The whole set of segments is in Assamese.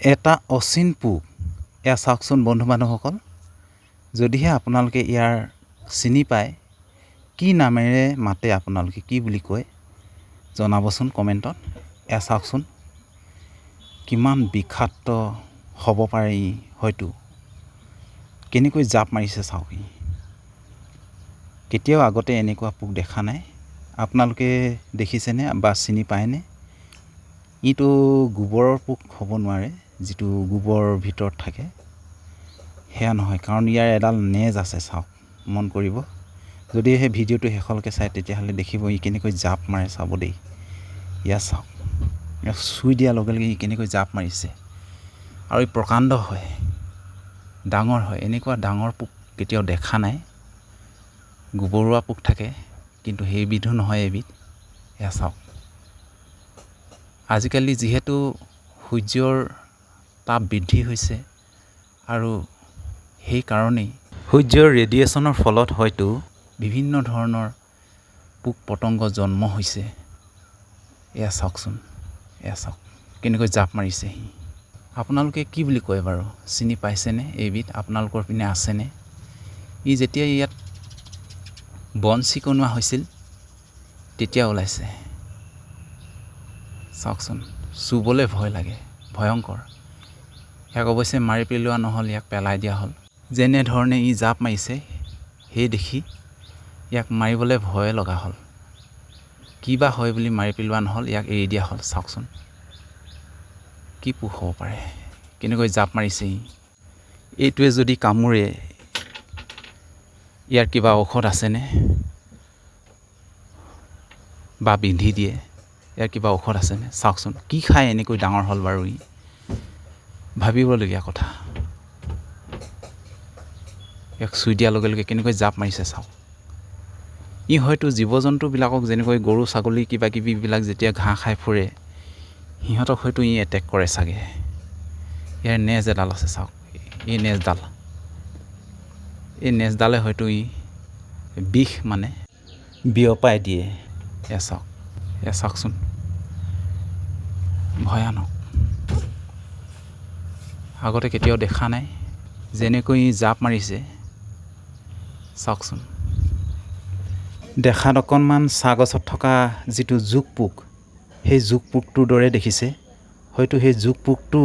এটা অচিন পোক। এয়া চাওকচোন বন্ধু বান্ধৱসকল। যদিহে আপোনালোকে ইয়াৰ চিনি পায় কি নামেৰে মাতে আপোনালোকে কি বুলি কয় জনাবচোন কমেণ্টত। এয়া চাওকচোন কিমান বিষাক্ত হ'ব পাৰে ই হয়তো। কেনেকৈ জাপ মাৰিছে চাওক ই। কেতিয়াও আগতে এনেকুৱা পোক দেখা নাই। আপোনালোকে দেখিছেনে বা চিনি পায়নে? ইটো গোবৰৰ পোক হ'ব নোৱাৰে। যিটো গোবৰৰ ভিতৰত থাকে সেয়া নহয়। কাৰণ ইয়াৰ এডাল নেজ আছে চাওক মন কৰিব। যদি সেই ভিডিঅ'টো শেষলৈকে চায় তেতিয়াহ'লে দেখিব ই কেনেকৈ জাপ মাৰে চাব দেই। ইয়াত চাওক ইয়াক চুই দিয়াৰ লগে লগে ই কেনেকৈ জাপ মাৰিছে। আৰু ই প্ৰকাণ্ড হয় ডাঙৰ হয়। এনেকুৱা ডাঙৰ পোক কেতিয়াও দেখা নাই। গোবৰুৱা পোক থাকে কিন্তু সেইবিধো নহয় এবিধ। এয়া চাওক। আজিকালি যিহেতু সূৰ্যৰ তাপ বৃদ্ধি হৈছে আৰু সেইকাৰণেই সূৰ্যৰ ৰেডিয়েশ্যনৰ ফলত হয়তো বিভিন্ন ধৰণৰ পোক পতংগ জন্ম হৈছে। এয়া চাওকচোন এয়া চাওক কেনেকৈ জাপ মাৰিছে সি। আপোনালোকে কি বুলি কয় বাৰু? চিনি পাইছেনে? এইবিধ আপোনালোকৰ পিনে আছেনে? ই যেতিয়া ইয়াত বন চিকুণোৱা হৈছিল তেতিয়া ওলাইছে। চাওকচোন চুবলৈ ভয় লাগে ভয়ংকৰ। ইয়াক অৱশ্যে মাৰি পেলোৱা নহ'ল ইয়াক পেলাই দিয়া হ'ল। যেনেধৰণে ই জাপ মাৰিছে সেই দেখি ইয়াক মাৰিবলৈ ভয়ে লগা হ'ল। কি বা হয় বুলি মাৰি পেলোৱা নহ'ল ইয়াক এৰি দিয়া হ'ল। চাওকচোন কি পোক হ'ব পাৰে? কেনেকৈ জাপ মাৰিছে ই? এইটোৱে যদি কামোৰে ইয়াৰ কিবা ঔষধ আছেনে? বা বিন্ধি দিয়ে ইয়াৰ কিবা ঔষধ আছেনে? চাওকচোন কি খাই এনেকৈ ডাঙৰ হ'ল বাৰু ই? ভাবিবলগীয়া কথা। ইয়াক চুই দিয়াৰ লগে লগে কেনেকৈ জাপ মাৰিছে চাওক। ই হয়তো জীৱ জন্তুবিলাকক যেনেকৈ গৰু ছাগলী কিবা কিবিবিলাক যেতিয়া ঘাঁহ খাই ফুৰে সিহঁতক হয়তো ই এটেক কৰে চাগে। ইয়াৰ নেজ এডাল আছে চাওক এই নেজডাল। এই নেজডালে হয়তো ই বিষ মানে বিয়পাই দিয়ে। এয়া চাওক এয়া চাওকচোন। ভয়ানক। আগতে কেতিয়াও দেখা নাই। যেনেকৈ জাপ মাৰিছে চাওকচোন। দেখাত অকণমান চাহ গছত থকা যিটো জোক পোক সেই জোক পোকটোৰ দৰে দেখিছে। হয়তো সেই জোক পোকটো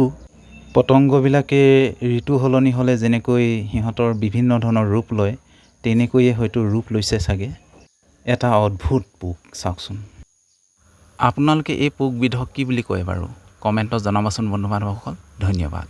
পতংগবিলাকে ঋতু সলনি হ'লে যেনেকৈ সিহঁতৰ বিভিন্ন ধৰণৰ ৰূপ লয় তেনেকৈয়ে হয়তো ৰূপ লৈছে চাগে। এটা অদ্ভুত পোক চাওকচোন। আপোনালোকে এই পোকবিধক কি বুলি কয় বাৰু? কমেণ্টত জনাবচোন বন্ধু বান্ধৱসকল ধন্যবাদ।